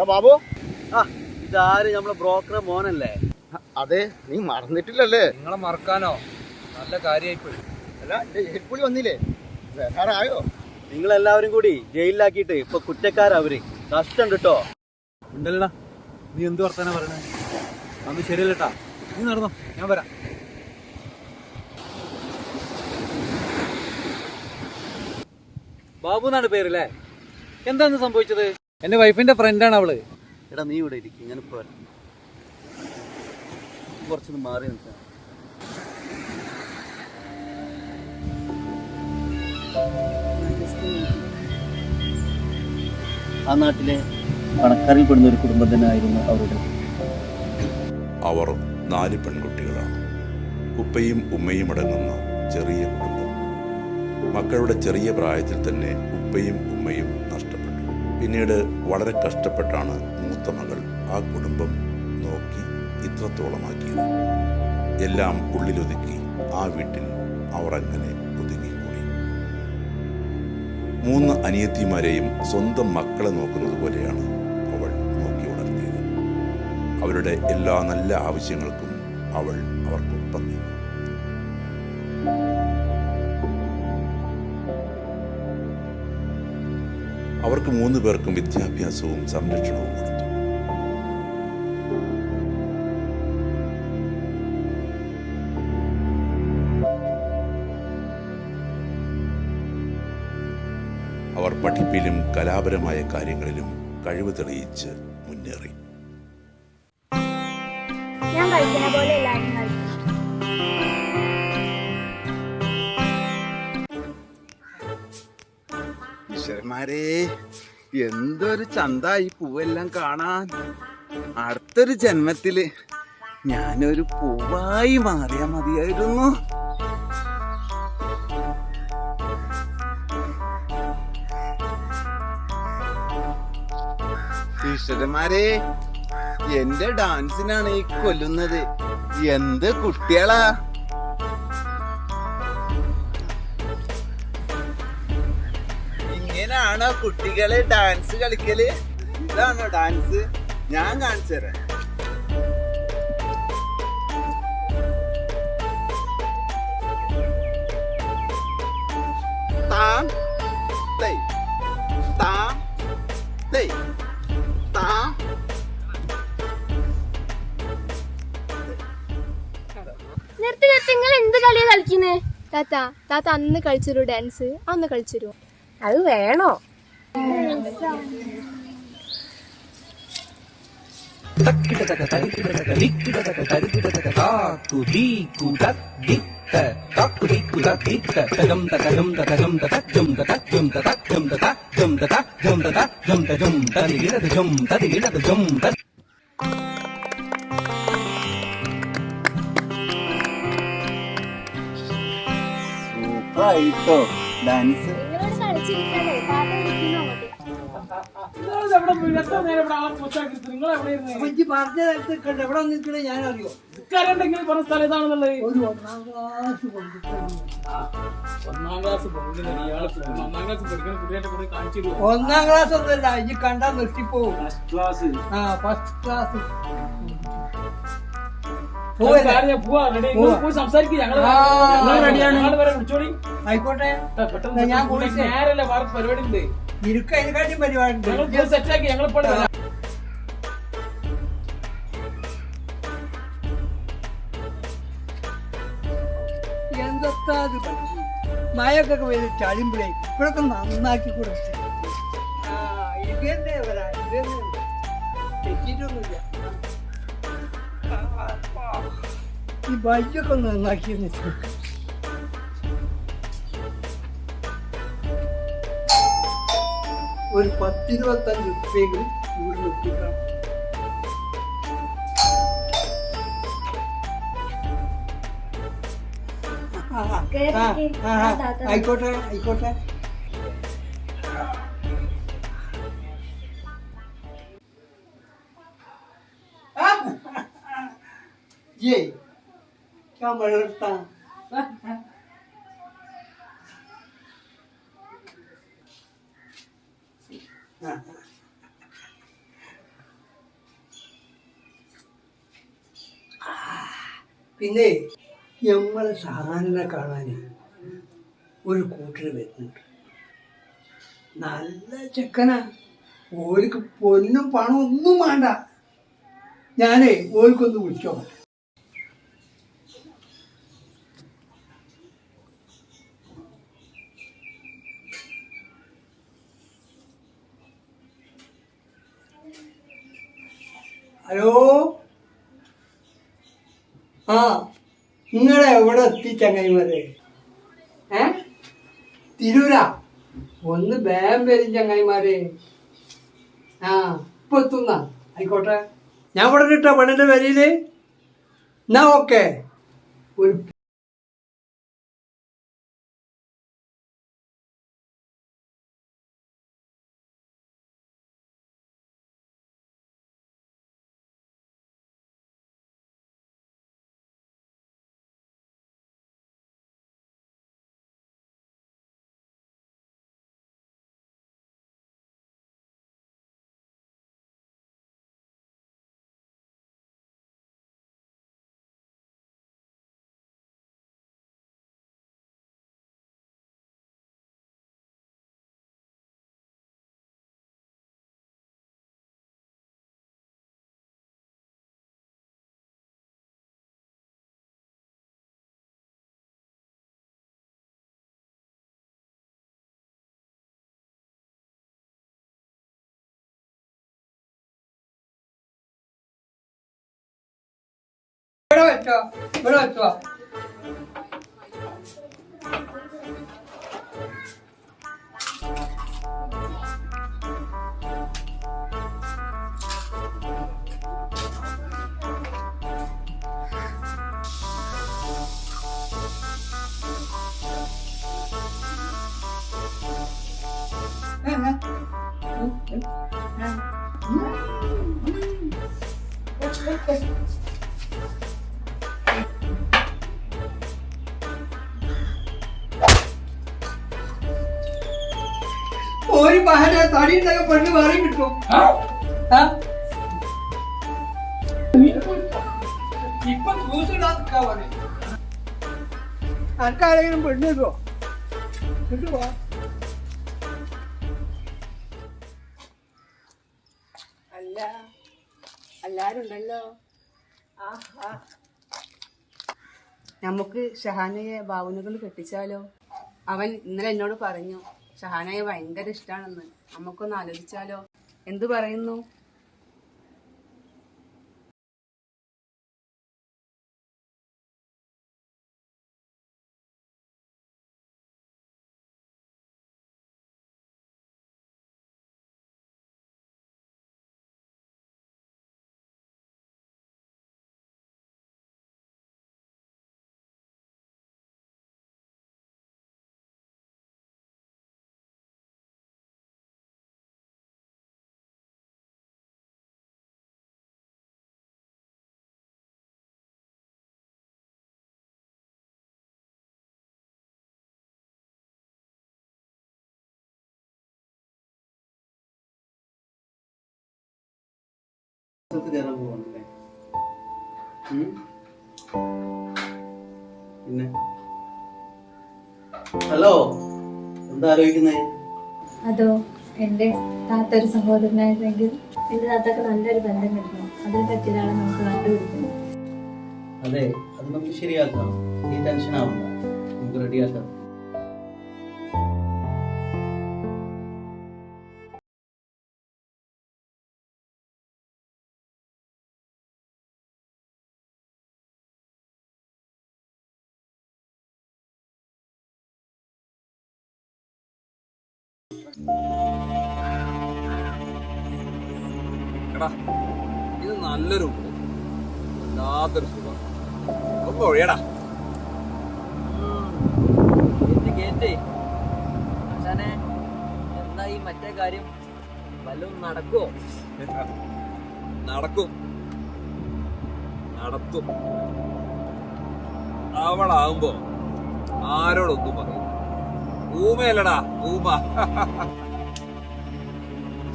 എടാ ബാബു. ആ ഇതാര് നമ്മളെ ബ്രോക്കറെ മോനല്ലേ? അതെ നീ മറന്നിട്ടില്ലല്ലേ? നിങ്ങളെ മറക്കാനോ? നല്ല കാര്യമായിപ്പോയി അല്ല എന്റെ ജയിൽപ്പുള്ളി വന്നില്ലേ? വരാറായോ നിങ്ങളെല്ലാവരും കൂടി ജയിലിലാക്കിയിട്ട് ഇപ്പൊ കുറ്റക്കാരവര് കഷ്ടം കിട്ടോ ഉണ്ടല്ലടാ നീ എന്ത് വർത്താനാ പറയണേ? അന്ന് ശരിയല്ലട്ടാ നീ നടന്നോ ഞാൻ വരാം. ബാബു എന്നാണ് പേരല്ലേ എന്താന്ന് സംഭവിച്ചത്? എന്റെ വൈഫിന്റെ ഫ്രണ്ടാണ് അവൾ. എടാ നീ ഇവിടെ ഇരിക്കും ഞാൻ ഇപ്പൊ വരാം കുറച്ചൊന്ന് മാറി നിൽക്കാം. ആ നാട്ടിലെ പണക്കാരിൽ പെടുന്ന ഒരു കുടുംബം തന്നെയായിരുന്നു അവരുടെ അവർ നാല് പെൺകുട്ടികളാണ്. ഉപ്പയും ഉമ്മയും അടങ്ങുന്ന ചെറിയ കുടുംബം. മക്കളുടെ ചെറിയ പ്രായത്തിൽ തന്നെ ഉപ്പയും ഉമ്മയും പിന്നീട് വളരെ കഷ്ടപ്പെട്ടാണ് മൂത്ത മകൾ ആ കുടുംബം നോക്കി ഇത്രത്തോളമാക്കിയത്. എല്ലാം ഉള്ളിലൊതുക്കി ആ വീട്ടിൽ അവർ അങ്ങനെ ഒതുങ്ങിക്കൂടി. മൂന്ന് അനിയത്തിമാരെയും സ്വന്തം മക്കളെ നോക്കുന്നത് പോലെയാണ് അവൾ നോക്കി വളർത്തിയത്. അവരുടെ എല്ലാ നല്ല ആവശ്യങ്ങൾക്കും അവൾ അവർക്കൊപ്പം നിന്നു. അവർക്ക് മൂന്ന് പേർക്കും വിദ്യാഭ്യാസവും സംരക്ഷണവും കൊടുത്തു. അവർ പഠിപ്പിലും കലാപരമായ കാര്യങ്ങളിലും കഴിവ് തെളിയിച്ച് മുന്നേറി. ഞാൻ കഴിക്കുന്ന പോലെ ഈശ്വരന്മാരെ എന്തൊരു ചന്ത ഈ പൂവെല്ലാം കാണാൻ. അടുത്തൊരു ജന്മത്തിൽ ഞാനൊരു പൂവായി മാറിയാ മതിയായിരുന്നു. ഈശ്വരന്മാരെ എന്റെ ഡാൻസിനാണ് ഈ കൊല്ലുന്നത്. എന്ത് കുട്ടികളാ. ഇങ്ങനെയാണോ കുട്ടികൾ ഡാൻസ് കളിക്കൽ. ഇതാണോ ഡാൻസ് ഞാൻ കാണിച്ചു തരാം. താം തൈ താം തൈ താം. നിർത്തി നിർത്തി നിങ്ങൾ എന്ത് കളിയാ കളിക്കുന്നേ? താത്ത താത്ത അന്ന് കളിച്ചൊരു ഡാൻസ് അന്ന് കളിച്ചൊരു അത് വേണോ? സൂപ്പറായിട്ടോ ഡാൻസ് പറഞ്ഞ നേരത്തെ കണ്ട് എവിടെ നിൽക്കണേ ഞാൻ അറിയോ ഇക്കാരുണ്ടെങ്കിൽ പറഞ്ഞ സ്ഥലം ഒരു ഒന്നാം ക്ലാസ് ഒന്നാം ക്ലാസ് ഒന്നാം ക്ലാസ് പഠിക്കുന്ന ഒന്നാം ക്ലാസ് ഒന്നുമല്ല ഇനി കണ്ടാ നിർത്തിപ്പോവും. ഫസ്റ്റ് ക്ലാസ് ആ ഫസ്റ്റ് ക്ലാസ് ആയിക്കോട്ടെ. ഞാൻ പരിപാടി ഉണ്ട്. നിനക്ക് അതിനെക്കാട്ടും പരിപാടി സെറ്റാക്കി വരാം. എന്തൊക്കെ അത് മഴയൊക്കെ പെയ്ത് ചളിമ്പളേ. ഇവിടൊക്കെ നന്നാക്കി കൊടുത്തു. ആ ഇത് തന്നെ വരാ ഇത് തന്നെ വരാം. തെറ്റിയിട്ടൊന്നുമില്ല. ഈ ബൈക്കൊക്കെ ഒന്ന് നന്നാക്കി വെച്ചു ഒരു പത്തിരുപത്തഞ്ച് ഉറുപ്പ്യെങ്കിലും ഇവിടെ ആ, ആയിക്കോട്ടെ ആയിക്കോട്ടെ ये क्या मरता പിന്നെ ഞങ്ങളെ സാധാരണ കാണാൻ ഒരു കൂട്ടർ വരുന്നുണ്ട്. നല്ല ചെക്കനാ. ഓർക്ക് പൊന്നും പണം ഒന്നും വേണ്ട. ഞാനേ ഓർക്കൊന്ന് വിളിച്ചോട്ടെ ഹലോ? ആ നിങ്ങളെ എവിടെ എത്തി ചങ്ങായിമാരെ? ഏ? തിരൂരാ? ഒന്ന് വേഗം വരും ചങ്ങായിമാരെ. ആ ഇപ്പൊ എത്തുന്ന? ആയിക്കോട്ടെ. ഞാൻ ഇവിടെ കിട്ടാ പെണ്ണിന്റെ വരിയിൽ എന്നാ ഓക്കെ. ഒരു ഇവിടെ വെച്ചോ ഇവിടെ വെച്ചോ ഒരു പഹന തടി ഉണ്ടെങ്കിൽ പെണ്ണ് മാറി കിട്ടും. ആ? ഇപ്പൊ ആർക്കാരെങ്കിലും പെണ്ണ് കിട്ടുമോ കിട്ടുമോ അല്ല എല്ലാരും ഉണ്ടല്ലോ നമുക്ക് ഷഹാനയെ ഭാവനകൾ കെട്ടിച്ചാലോ? അവൻ ഇന്നലെ എന്നോട് പറഞ്ഞു ഷഹാനയെ ഭയങ്കര ഇഷ്ടമാണെന്ന് നമുക്കൊന്ന് ആലോചിച്ചാലോ? എന്തു പറയുന്നു? കയറാൻ പോവാണല്ലേ? ഉം? പിന്നെ? ഹലോ എന്താ ആലോചിക്കുന്നേ? അതോ എന്റെ താത്ത ഒരു സഹോദരനായിരുന്നെങ്കിൽ? എന്റെ താത്തക്ക് നല്ലൊരു ബന്ധം കിട്ടണം. അതിനെ പറ്റിയ ഒരാളെ നമുക്ക് കണ്ടുപിടിക്കണം അതെ അത് നമുക്ക് ശരിയാക്കാം. നീ ടെൻഷൻ ആവണ്ട. നമുക്ക് റെഡിയാക്കാം എടാ ഇത് നല്ലൊരു വല്ലാത്തൊരു സുഖം. ഒന്ന് ഒഴിയടാ കേറ്റേ. അച്ഛനെ എന്താ ഈ മറ്റേ കാര്യം? വല്ലതും നടക്കുമോ നടക്കും. നടത്തും. അവളാകുമ്പോ ആരോടൊന്നും പറയും ഊമയല്ലടാ ഊമ.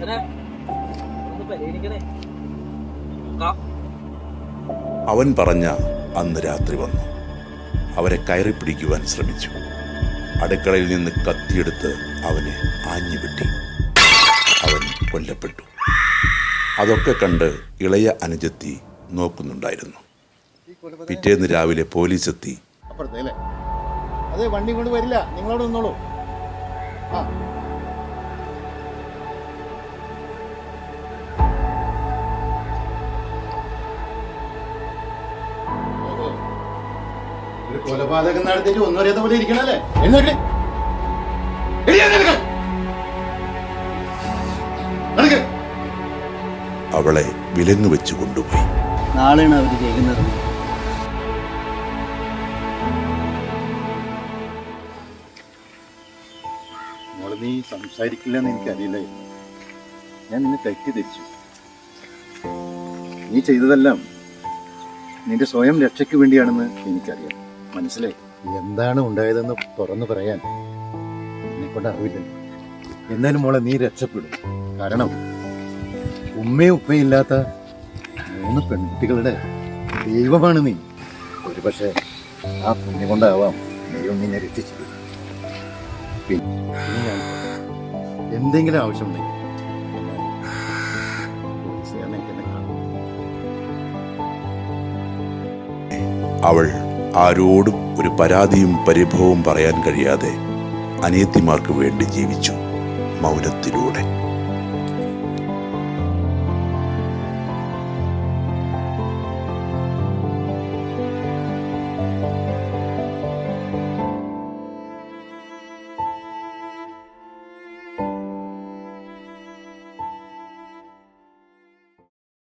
നോക്കാം അവൻ പറഞ്ഞ അന്ന് രാത്രി വന്നു. അവരെ കയറി പിടിക്കുവാൻ ശ്രമിച്ചു. അടുക്കളയിൽ നിന്ന് കത്തിയെടുത്ത് അവനെ ആഞ്ഞു വെട്ടി. അവൻ കൊല്ലപ്പെട്ടു. അതൊക്കെ കണ്ട് ഇളയ അനുജത്തി നോക്കുന്നുണ്ടായിരുന്നു. പിറ്റേന്ന് രാവിലെ പോലീസ് എത്തി അപ്പുറത്തല്ലേ അതെ വണ്ടി കൊണ്ട് വരില്ല. നിങ്ങളോട് നിന്നോളൂ. ആ. കൊലപാതകം നടത്തിയിട്ട് ഒന്നും അറിയാത്ത പോലെ ഇരിക്കണല്ലേ? എന്നിട്ട് അവളെ വിലങ്ങ് വെച്ച് കൊണ്ടുപോയി. നാളെയാണ് അവർ മോൾ നീ സംസാരിക്കില്ലെന്ന് എനിക്കറിയില്ലായിരുന്നു ഞാൻ നിന്നെ തെറ്റിദ്ധരിച്ചു. നീ ചെയ്തതെല്ലാം നിന്റെ സ്വയം രക്ഷയ്ക്ക് വേണ്ടിയാണെന്ന് എനിക്കറിയാം. മനസ്സിലായി. എന്താണ് ഉണ്ടായതെന്ന് തുറന്നു പറയാൻ എന്നെക്കൊണ്ട് അറിവില്ല. എന്നാലും മോളെ നീ രക്ഷപ്പെടും. കാരണം ഉമ്മയും ഉപ്പയും ഇല്ലാത്ത മൂന്ന് പെൺകുട്ടികളുടെ ദൈവമാണ് നീ. ഒരു പക്ഷേ ആ പുണ്യം കൊണ്ടാവാം ദൈവം നിന്നെ രക്ഷിച്ചത്. പിന്നെ എന്തെങ്കിലും ആവശ്യമുണ്ടെങ്കിൽ എന്നെ അവൾ ആരോടും ഒരു പരാതിയും പരിഭവവും പറയാൻ കഴിയാതെ അനിയത്തിമാർക്ക് വേണ്ടി ജീവിച്ചു മൗനത്തിലൂടെ.